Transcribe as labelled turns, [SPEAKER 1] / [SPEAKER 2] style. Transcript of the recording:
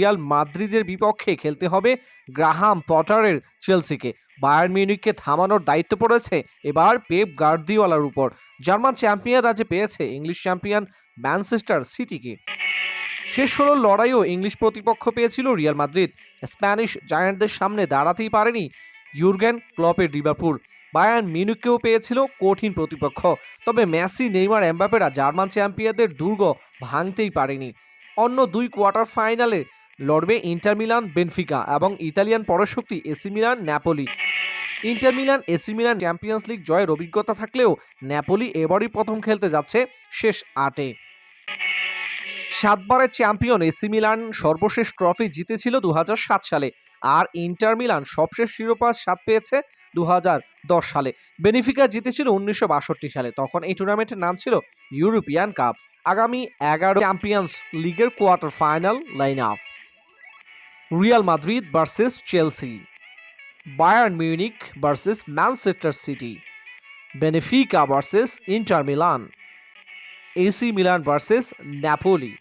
[SPEAKER 1] Real মাদ্রিদের বিপক্ষে খেলতে হবে গ্রাহাম পটারের চেলসিকে। বায়ার্ন মিউনিককে থামানোর দায়িত্ব পড়েছে এবার পেপ গার্দিওয়ালার উপর। জার্মান চ্যাম্পিয়ন রাজে পেয়েছে ইংলিশ চ্যাম্পিয়ন ম্যানচেস্টার সিটিকে। শেষ হলো লড়াইও ইংলিশ প্রতিপক্ষ পেয়েছিল রিয়াল মাদ্রিদ। স্প্যানিশ জায়ান্টদের সামনে দাঁড়াতেই পারেনি ইউর্গেন ক্লপের লিভারপুল। বায়ার্ন মিউনিককেও পেয়েছিল কঠিন প্রতিপক্ষ, তবে মেসি, নেইমার এমবাপেরা জার্মান চ্যাম্পিয়নদের দুর্গ ভাঙতেই পারেনি। অন্য দুই কোয়ার্টার ফাইনালে লড়বে ইন্টার মিলান, বেনফিকা এবং Italian পরশক্তি AC Milan, Napoli. Inter Milan, AC Milan Champions League জয়ের অভিজ্ঞতা থাকলেও ন্যাপোলি এবারই প্রথম খেলতে যাচ্ছে শেষ আটে। সাতবারের চ্যাম্পিয়ন এসি মিলান সর্বশেষ ট্রফি জিতেছিল দু হাজার সাত সালে আর ইন্টার মিলান সবশেষ শিরোপা স্বাদ পেয়েছে দু হাজার দশ সালে। বেনিফিকা জিতেছিল উনিশশো বাষট্টি সালে, তখন এই টুর্নামেন্টের নাম ছিল ইউরোপিয়ান কাপ। আগামী এগারো চ্যাম্পিয়ন্স লিগের quarter final line up Real Madrid versus Chelsea Bayern Munich versus Manchester City Benfica versus Inter Milan AC Milan versus Napoli